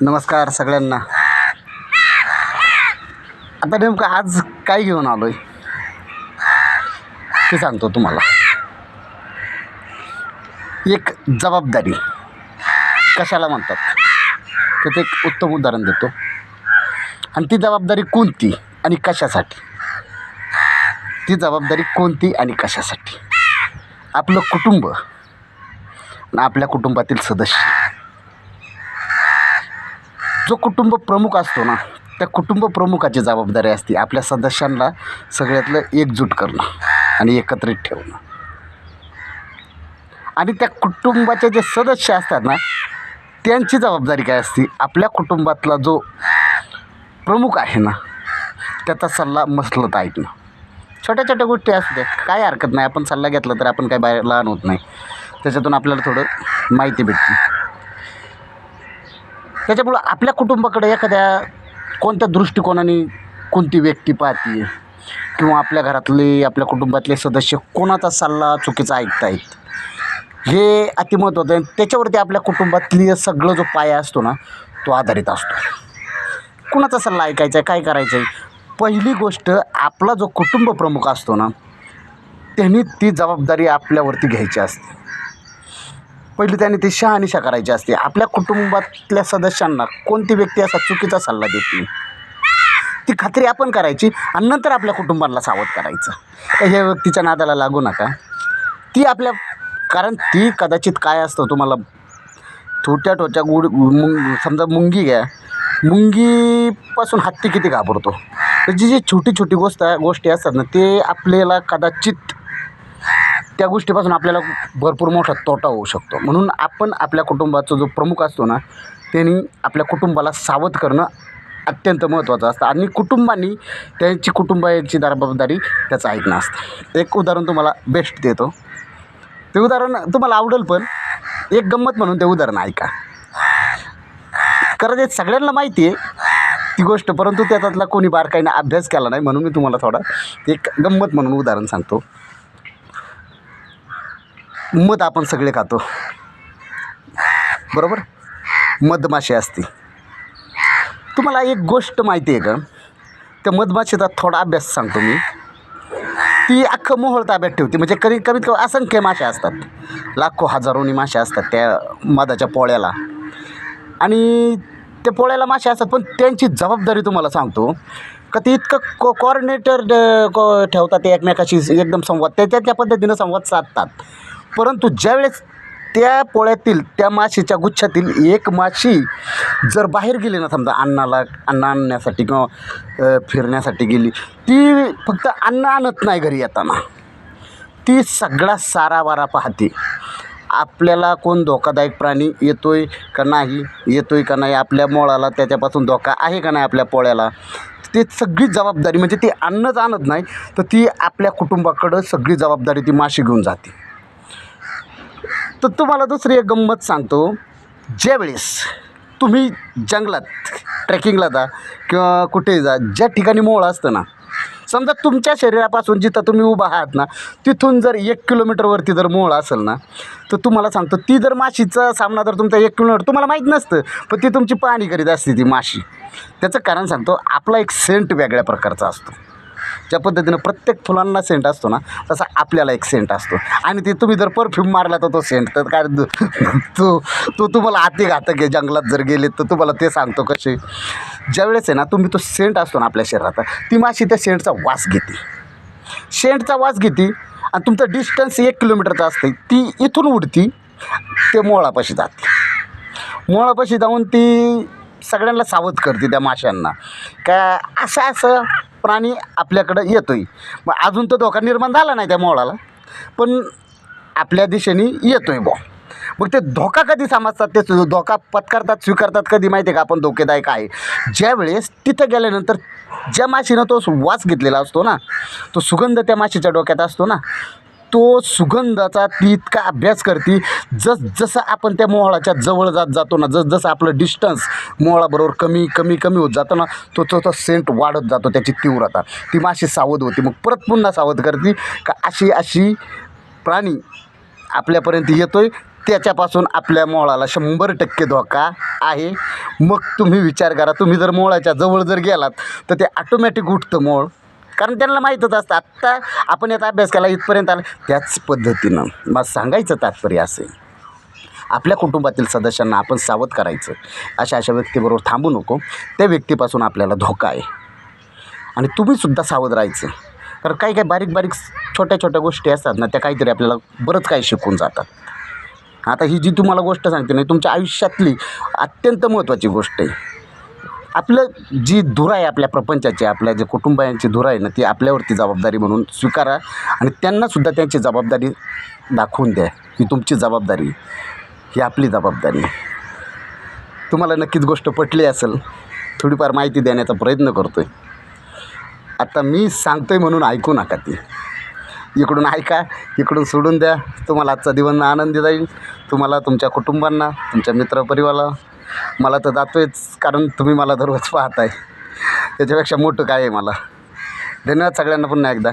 नमस्कार सगळ्यांना. आता नेमकं आज काय घेऊन आलो आहे ते सांगतो तुम्हाला. एक जबाबदारी. कशाला म्हणतात? तर ते एक उत्तम उदाहरण देतो. आणि ती जबाबदारी कोणती आणि कशासाठी? ती जबाबदारी कोणती आणि कशासाठी? आपलं कुटुंब आणि आपल्या कुटुंबातील सदस्य. जो कुटुंब प्रमुख असतो ना त्या कुटुंब प्रमुखाची जबाबदारी असते. आपल्या सदस्यांना सगळ्यातलं एकजूट करणं आणि एकत्रित ठेवणं. आणि त्या कुटुंबाचे जे सदस्य असतात ना त्यांची जबाबदारी काय असते? आपल्या कुटुंबातला जो प्रमुख आहे ना त्याचा सल्ला मसलत ऐकणं. छोट्या छोट्या गोष्टी असते काय हरकत नाही. आपण सल्ला घेतला तर आपण काय बाहेर लहान होत नाही. त्याच्यातून आपल्याला थोडं माहिती भेटते. त्याच्यामुळं आपल्या कुटुंबाकडे एखाद्या कोणत्या दृष्टिकोनाने कोणती व्यक्ती पाहते? किंवा आपल्या घरातले आपल्या कुटुंबातले सदस्य कोणाचा सल्ला चुकीचा ऐकतायत? हे अतिमहत्त्वाचं आहे. त्याच्यावरती आपल्या कुटुंबातली सगळं जो पाया असतो ना तो आधारित असतो. कुणाचा सल्ला ऐकायचा आहे? काय करायचं आहे? पहिली गोष्ट आपला जो कुटुंब प्रमुख असतो ना त्यांनी ती जबाबदारी आपल्यावरती घ्यायची असते. पहिली त्याने ती शहानिशा करायची असते. आपल्या कुटुंबातल्या सदस्यांना कोणती व्यक्ती असा चुकीचा सल्ला देते ती खात्री आपण करायची आणि नंतर आपल्या कुटुंबाला सावध करायचं. का ह्या व्यक्तीच्या नादाला लागू नका. ती आपल्या कारण ती कदाचित काय असतं तुम्हाला छोट्या छोट्या गुड मुंग समजा मुंगी घ्या. मुंगीपासून हत्ती किती घाबरतो? तर जी जी छोटी छोटी गोष्ट गोष्टी असतात ना ते आपल्याला कदाचित त्या गोष्टीपासून आपल्याला भरपूर मोठा तोटा होऊ शकतो. म्हणून आपण आपल्या कुटुंबाचा जो प्रमुख असतो ना त्यांनी आपल्या कुटुंबाला सावध करणं अत्यंत महत्त्वाचं असतं. आणि कुटुंबांनी त्यांची कुटुंबाची जबाबदारी त्याचं ऐकणं असतं. एक उदाहरण तुम्हाला बेस्ट देतो. ते उदाहरण तुम्हाला आवडेल पण एक गंमत म्हणून ते उदाहरण ऐका. खरं ते सगळ्यांना माहिती आहे ती गोष्ट परंतु त्याच्यातला कोणी बारकाईने अभ्यास केला नाही म्हणून मी तुम्हाला थोडा एक गंमत म्हणून उदाहरण सांगतो. मध आपण सगळे खातो. बरोबर? मधमाशी असते. तुम्हाला एक गोष्ट माहिती आहे का? त्या मधमाशीचा थोडा अभ्यास सांगतो मी. ती अख्खं मोहळ ताब्यात ठेवते. म्हणजे कधी कमीत कमी असंख्य माशा असतात. लाखो हजारोनी माशा असतात त्या मधाच्या पोळ्याला. आणि त्या पोळ्याला माशा असतात पण त्यांची जबाबदारी तुम्हाला सांगतो का ते इतकं को कॉर्डिनेटर को ठेवतात ते एकमेकाशी एकदम संवाद. त्या त्या पद्धतीनं संवाद साधतात. परंतु ज्यावेळेस त्या पोळ्यातील त्या माशीच्या गुच्छातील एक माशी जर बाहेर गेली ना समजा अन्नाला अन्न आणण्यासाठी किंवा फिरण्यासाठी गेली ती फक्त अन्न आणत नाही घरी येताना. ती सगळा सारा वारा पाहते. आपल्याला कोण धोकादायक प्राणी येतोय का नाही येतोय का नाही आपल्या मोळाला त्याच्यापासून धोका आहे का नाही आपल्या पोळ्याला? ते सगळी जबाबदारी म्हणजे ती अन्नच आणत नाही तर ती आपल्या कुटुंबाकडं सगळी जबाबदारी ती माशी घेऊन जाते. तर तुम्हाला दुसरी एक गंमत सांगतो. ज्यावेळेस तुम्ही जंगलात ट्रेकिंगला जा किंवा कुठेही जा ज्या ठिकाणी मोळ असतं ना समजा तुमच्या शरीरापासून जिथं तुम्ही उभा आहात ना तिथून जर एक किलोमीटरवरती जर मोळ असेल ना तर तुम्हाला सांगतो ती जर माशीचा सामना जर तुमचा एक किलोमीटर तुम्हाला माहीत नसतं पण ती तुमची पाणी करीत असते ती माशी. त्याचं कारण सांगतो आपला एक सेंट वेगळ्या प्रकारचा असतो. ज्या पद्धतीनं प्रत्येक फुलांना सेंट असतो ना तसा आपल्याला एक सेंट असतो. आणि ते तुम्ही जर परफ्यूम मारला तर तो सेंट तर काय तो तो तुम्हाला आती घातक आहे. जंगलात जर गेले तर तुम्हाला ते सांगतो कसे. ज्यावेळेस आहे ना तुम्ही तो सेंट असतो ना आपल्या शरीरात ती माशी त्या सेंटचा वास घेते. सेंटचा वास घेते आणि तुमचं डिस्टन्स एक किलोमीटरचं असते ती इथून उडती ते मोळापाशी जाते. मोळापाशी जाऊन ती सगळ्यांना सावध करते त्या माशांना. का असं असं प्राणी आपल्याकडं येतोय. मग अजून तर धोका निर्माण झाला नाही त्या मोळाला पण आपल्या दिशेने येतोय बॉ मग ते धोका कधी समजतात? ते धोका पत्करतात स्वीकारतात कधी माहिती आहे का? आपण धोकेदायक आहे. ज्यावेळेस तिथं गेल्यानंतर ज्या माशीनं तो वास घेतलेला असतो ना तो सुगंध त्या माशीच्या डोक्यात असतो ना तो सुगंधाचा ती इतका अभ्यास करते? जस जसं आपण त्या मोहळाच्या जवळ जात जातो ना जस जसं आपलं डिस्टन्स मोहळाबरोबर कमी कमी कमी होत जातो ना तो तो तो सेंट वाढत जातो त्याची तीव्रता. ती माशी सावध होती. मग परत पुन्हा सावध करते का अशी अशी प्राणी आपल्यापर्यंत येतोय त्याच्यापासून आपल्या मोळाला शंभर टक्के धोका आहे. मग तुम्ही विचार करा तुम्ही जर मोळाच्या जवळ जर गेलात तर ते ऑटोमॅटिक उठतं मोळ कारण त्यांना माहीतच असतं. आत्ता आपण याचा अभ्यास केला इथपर्यंत आला. त्याच पद्धतीनं मग सांगायचं तात्पर्य असेल आपल्या कुटुंबातील सदस्यांना आपण सावध करायचं. अशा अशा व्यक्तीबरोबर थांबू नको. त्या व्यक्तीपासून आपल्याला धोका आहे. आणि तुम्हीसुद्धा सावध राहायचं. कारण काही काही बारीक बारीक छोट्या छोट्या गोष्टी असतात ना त्या काहीतरी आपल्याला बरंच काही शिकून जातात. आता ही जी तुम्हाला गोष्ट सांगते नाही तुमच्या आयुष्यातली अत्यंत महत्त्वाची गोष्ट आहे. आपलं जी धुरा आहे आपल्या प्रपंचाची आपल्या जे कुटुंबायांची धुरा आहे ना ती आपल्यावरती जबाबदारी म्हणून स्वीकारा आणि त्यांनासुद्धा त्यांची जबाबदारी दाखवून द्या. ही तुमची जबाबदारी ही आपली जबाबदारी तुम्हाला नक्कीच गोष्ट पटली असेल थोडीफार माहिती देण्याचा प्रयत्न करतो आहे आता मी सांगतो आहे म्हणून ऐकू नका ती. इकडून ऐका इकडून सोडून द्या. तुम्हाला आजचा दिवस आनंदी जाईल. तुम्हाला तुमच्या कुटुंबांना तुमच्या मित्रपरिवाराला मला तर जातोयच कारण तुम्ही मला दररोज पाहताय. त्याच्यापेक्षा मोठं काय आहे मला? धन्यवाद सगळ्यांना पुन्हा एकदा.